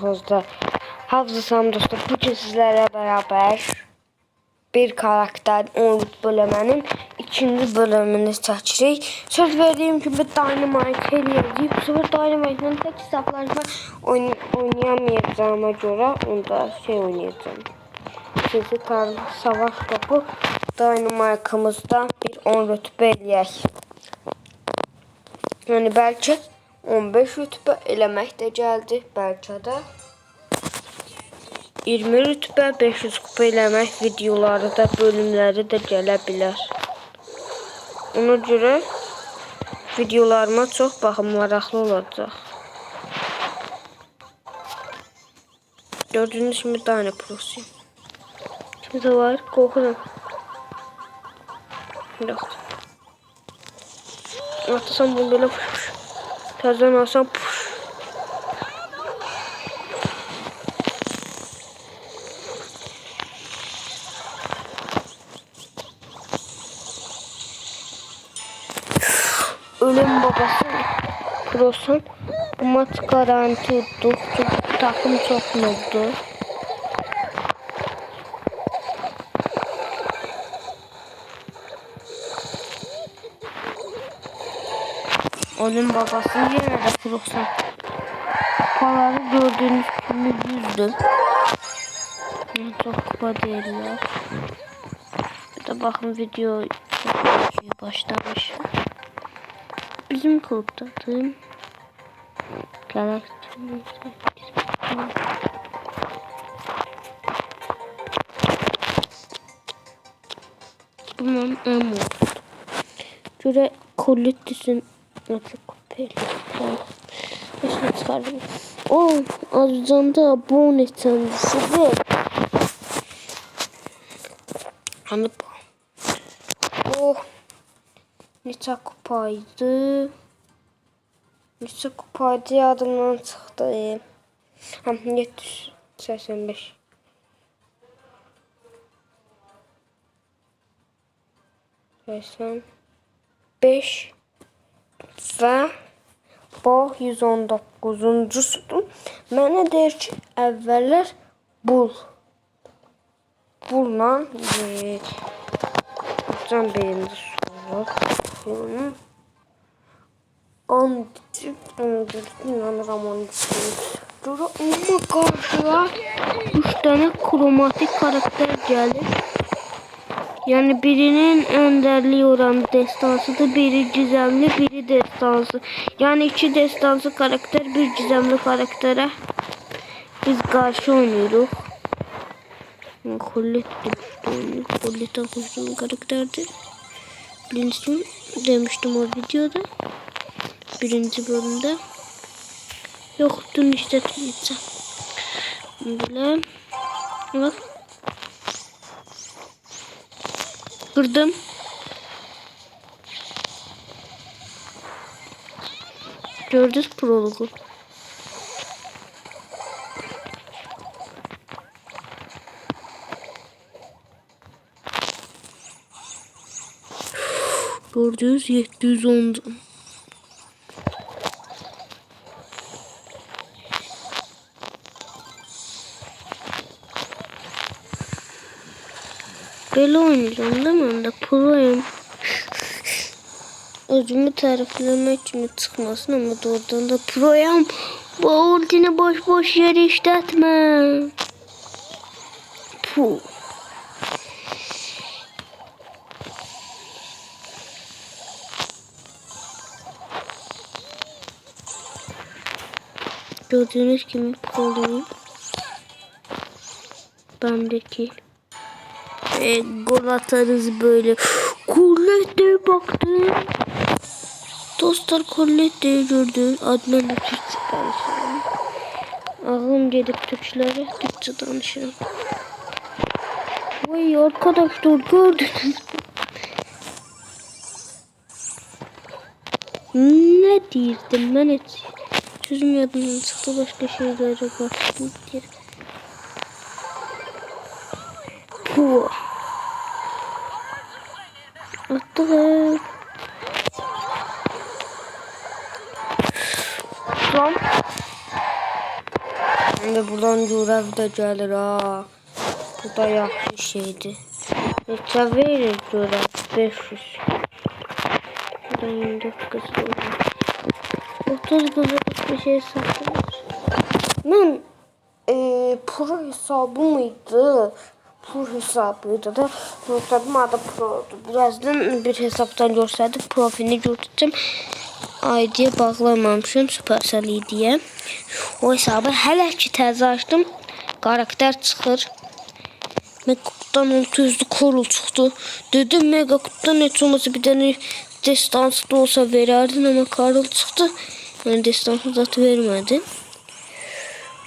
Hafızda Hafızı Samdos'ta bugün sizlerle beraber bir karakter 13 bölümünün ikinci bölümünü çekirik. Söz verdiğim gibi Dynamite eləyəcəyik. Bu sefer Dynamite'ın tek hesaplaşma oyn oynayamayacağıma göre onda şey oynayacağım. Sizi Karlı Savaş Topu Dynamite'ımızda bir 10 rütbe eləyək. Yani belki 15 rütbe eləmək də gəldi, bəlkə də 20 rütbə 500 kupa eləmək videoları da, bölümləri də gələ bilər. Ona görə videolarıma çox baxım maraqlı olacaq. Gördüğünüz kimi tane prosi. Şimdi var, qorxuram. Yoxdur. Atasam bunu belə puş Təzdən alsam. Ölüm babası Prosun bu maç garanti tuttu. Takım çok mutlu. Ölüm babası yine de Prosun. Kupaları gördüğünüz gibi yüzdü. Çok kupa değiller. Bir de bakın video başlamış. Bizim kurtardığım karakterimiz. Bunun en mutlu. Şöyle Nasıl kupeli. Başına çıkardım. O Azcan'da abone ve Hani bu. Oh. Neçə kupaydı? Neçə kupaydı yadımdan çıxdı. Həm 785. Rəsəm 5 və bu 119-cusudur. Mənə deyir ki, əvvəllər bul. Bulla. Can birinci soru. On inanıram onu Sonra ama karşıya 3 tane kromatik karakter gelir. Yani birinin önderliği oran destansıdır, biri gizemli, biri destansı. Yani iki destansı karakter, bir gizemli karaktere biz karşı oynuyoruz. Colette oynuyor. Colette koştuğum karakterdi. Birincisi demiştim o videoda. Birinci bölümde. Yok dün işte. Böyle. Bak. Kırdım. Gördünüz prologu. Gördünüz 710. Böyle oynayacağım değil mi? Ben proyum. Özümü tariflemek için çıkmasın ama doğrudan da proyum. Bu ultini boş boş yere işletme. Puh. Gördüğünüz gibi proluyum. Bendeki e, gol atarız böyle. Kollete baktım. Dostlar Kollette'yi gördüm. Adnan Türkçe danışırım. Ağlım gelip Türkçelere Türkçe danışırım. Vay arkadaşlar gördünüz? Ne diyordum ben. Sözüm yadımdan çıktı başka şeylere başladım. Puh. Lan. Şimdi buradan görev de gelir ha. Bu da yaxşı şeydi. Neçə verir görev? 500. Buradan 24 kızıl olur. 30 kızıl bir şey satılır. Ben e, pro hesabı mıydı? Pro hesabıydı da notladım adı pro'du. Birazdan bir hesaptan gösterdim. Profilini götürdüm. ID'ye bağlamamışım Supercell ID'ye. O hesabı hələ ki təzə açdım. Karakter çıxır. Megakut'tan 600'lü korul çıktı. Dedim Megakut'tan hiç olmasa bir tane destansı da olsa vererdin ama Karol çıktı. Yani destansı zaten vermedi.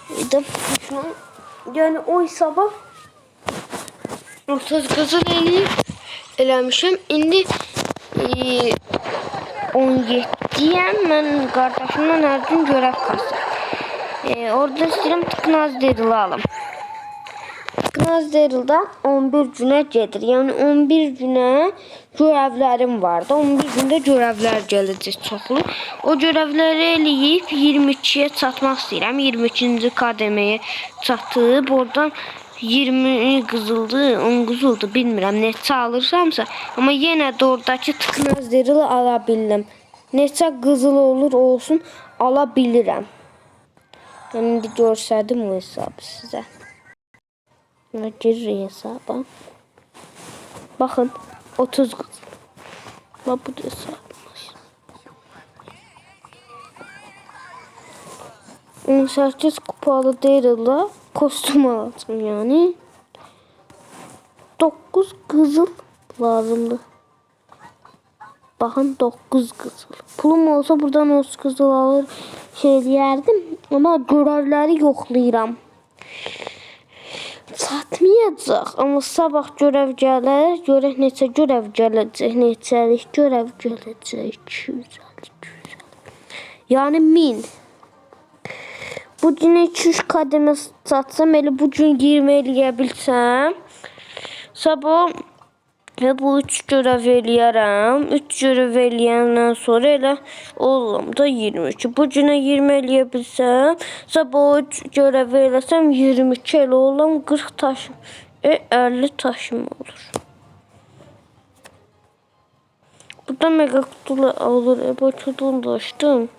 Bir şunu, yani o hesaba 30 kızıl eləyib eləmişim. İndi e, 17-yəm. Mən qardaşımla hər gün görəv kasır. E, orada istəyirəm tıknaz dedili alım. Tıknaz dedildə 11 günə gedir. Yəni 11 günə görevlərim vardı. 11 gündə görevlər gələcək çoxlu. O görevləri eləyib 22-yə çatmaq istəyirəm. 22-ci kademeye çatıb oradan 20 qızıldı, 10 qızıldı, bilmirəm neçə alırsamsa, amma yenə də oradakı tıknaz derili ala bildim. Neçə qızıl olur olsun ala bilirəm. İndi görsədim o hesabı sizə. Və girir hesaba. Baxın 30 qızıl. Bax bu da hesabımız. 18 kupalı değil la. Kostüm aldım yani. 9 kızıl lazımdı. Bakın 9 kızıl. Pulum olsa buradan 30 kızıl alır şey diyerdim. Ama görevleri yoklayıram. Çatmayacaq. Amma sabah görev gələr. Görək neçə görev gələcək, neçəlik görev gələcək. 250, 250. Yəni 1000. Bu gün 2-3 kademə satsam, elə bu gün 20 eləyə bilsəm, sabah və bu 3 görev eləyərəm. 3 görev eləyəndən sonra elə oğlum da 22. Bu günə 20 eləyə bilsəm, sabah 3 görev eləsəm 22 elə oğlum 40 taşım. E 50 taşım olur. Burada mega kutulu olur. E bu kutunu da açtım.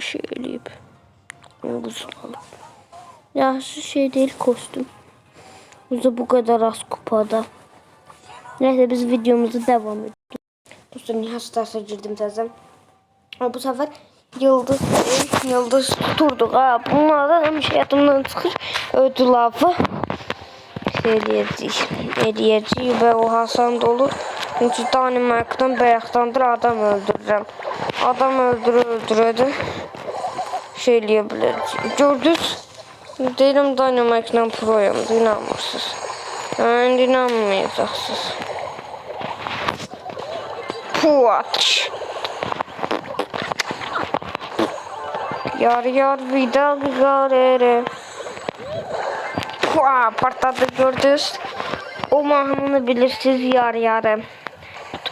Şey eləyib. Onu qızıl alıb. Yaxşı şey değil kostüm. Bizde bu kadar az kupada. Neyse biz videomuzu devam edelim. Dostum Nihat Stars'a girdim tezden. Ama bu sefer yıldız yıldız tuturduk. Ha, bunlardan hem şey yatımdan çıkır. Ödül avı. Eləyəcəyik. Eləyəcəyik və o Hasan dolu. Çünki Danimarkdan bayaqdandır adam öldürürəm. Adam öldürür öldürürdü. Şey eləyə bilərəcəyik. Gördünüz? Deyirəm Dynamite-la proyam, inanmırsınız. Mən inanmayacaqsınız. Puaç. Yar yar vida garere. Pua, partladı gördünüz. O mahnını bilirsiniz yar yarı.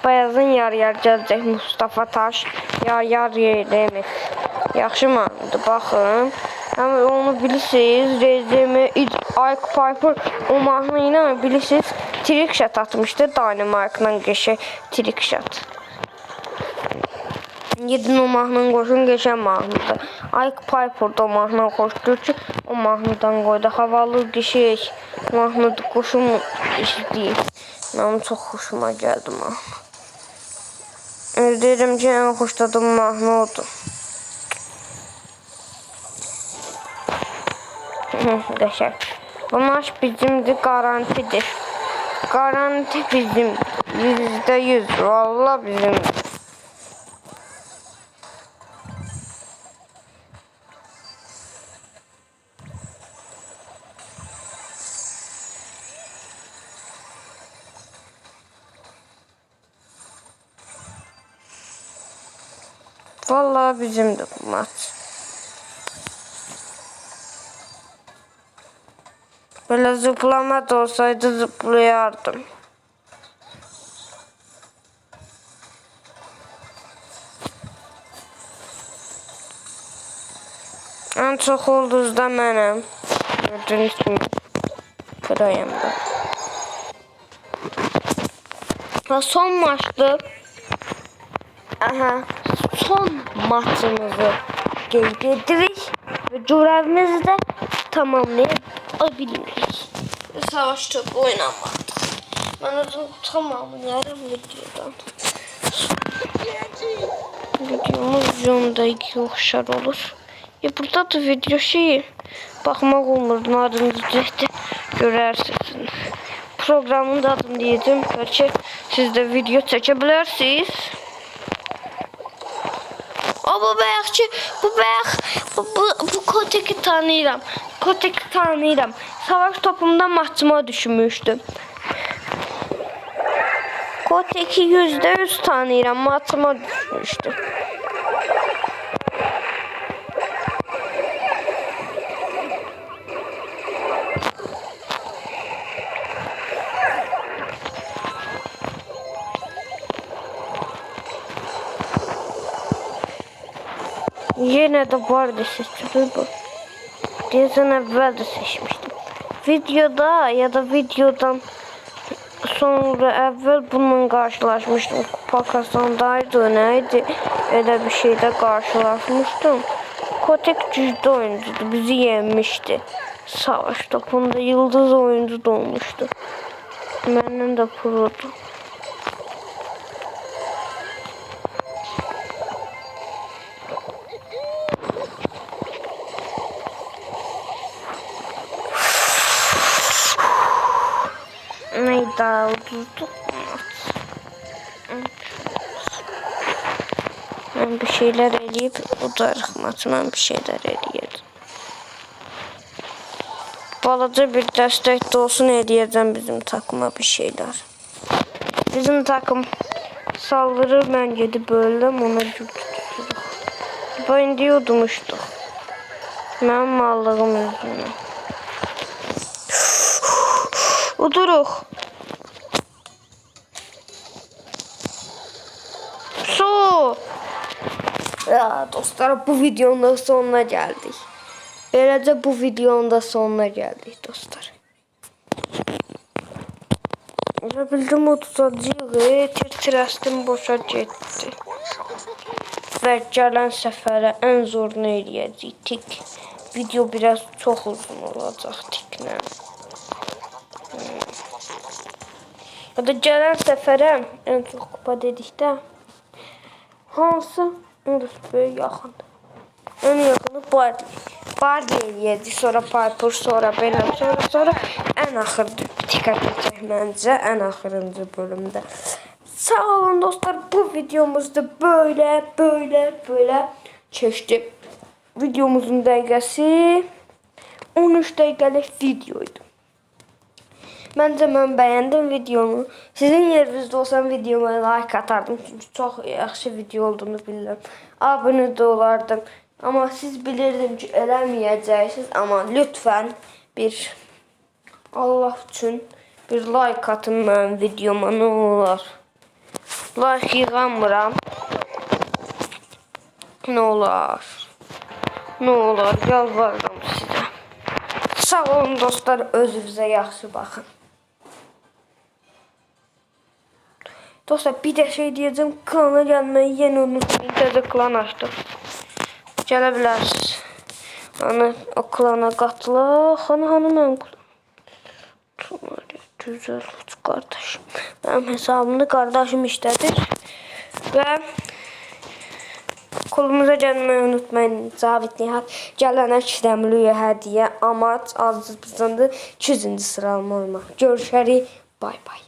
Bayazın yar yar gələcək Mustafa Taş. Yar yar yemək. Yaxşı mahnıdır, baxın. Hem onu bilirsiniz. Rezemi, Ike Piper o mahnı ilə bilirsiniz. Trick shot atmışdı. Dynamite-la geçe trick shot. Yedin o mahnını qoşun geçen mahnıdır. Ike Piper da o mahnını qoşdu ki o mahnıdan qoydu. Havalı geçek mahnıdır qoşun işləyib. Mənim çox xoşuma gəldi mahnı. Deyirəm ki, ən xoşladığım mahnı odur. Qəşəng. Bu maç bizimdir, garantidir. Garanti bizim. Yüzde yüz. Valla bizim. Vallahi bizimdir bu maç. Böyle zıplama da olsaydı zıplayardım. En çok ulduzda mənəm. Gördüğünüz kimi proyam da. Və son maçda aha, son maçımızı edirik və görevimizi də tamamlayabilirik. Savaş topu oynanmaktır. Ben uzun tamamlayarım videodan. Videomuz 10 dakika oxşar olur. Ya burada da video şeyi baxmaq olmur. Adını düzəltdi. Görərsiniz. Programın da adını deyəcəm. Bəlkə siz də video çəkə bilərsiniz. Bu bayaq ki, bu bayaq bu, bu, Koteki tanıyıram. Koteki tanıyıram. Savaş topumda maçıma düşmüşdüm. Koteki yüzde yüz tanıyıram. Maçıma düşmüşdüm. Yine de vardı seçili bu. Dizden evvel de seçmiştim. Videoda ya da videodan sonra evvel bununla karşılaşmıştım. Kupa kazandaydı neydi? Öyle bir şeyde karşılaşmıştım. Kotek cüzde oyuncuydu. Bizi yenmişti. Savaş topunda yıldız oyuncu olmuştu. Benden de produ. Ucuzdu? Ben bir şeyler eləyib udarıqmat. Mən bir şeyler eləyirdim. Balaca bir dəstək də olsun eləyəcəm bizim takıma bir şeyler. Bizim takım saldırır ben gedib bölürəm ona güc. Ben indi udmuşduq. Mənim mallığım üzündən. Uduruq. Ya dostlar bu videonun da sonuna geldik. Böylece bu videonun da sonuna geldik dostlar. Ya bildim utacığı tir-tirəstim boşa getdi. Və gələn səfərə ən zorunu eləyəcəyik. Video biraz çox uzun olacaq tiklə. Ya da gələn səfərə ən çox kupa dedikdə hansı Urus böyük yaxındır. En yakını Barbie. Barbie eləyəcək, sonra Piper, sonra Bellum, sonra sonra ən axırda dikkat edəcək məncə, ən axırıncı bölümdə. Sağ olun dostlar, bu videomuzda böyle böyle böyle keçdi. Videomuzun dəqiqəsi 13 dəqiqəlik videoydu. Məncə mən bəyəndim videonu. Sizin yerinizdə olsam videoma like atardım. Çünki çox yaxşı video olduğunu bilirəm. Abunə də olardım. Amma siz bilirdim ki, eləməyəcəksiniz. Amma lütfən bir Allah üçün bir like atın mənim videoma nə olar. Like yığamıram. Nə olar? Nə olar? Yalvarıram sizə. Sağ olun dostlar, özünüzə yaxşı baxın. Dostlar bir de şey diyeceğim. Klana gelmeyi yeni unutmayın. Təzə klan açdım. Gələ bilərsiniz. Hani o klana qatılaq. Hani hani mənim klan. Tumari güzel kardeşim. Benim hesabımda kardeşim işlədir. Və Kolumuza gəlməyi unutmayın. Cavit Nihat gələnə işləmliyə hədiyyə amac azızdandı 200-cü sıralama olmaq. Görüşərik. Bay bay.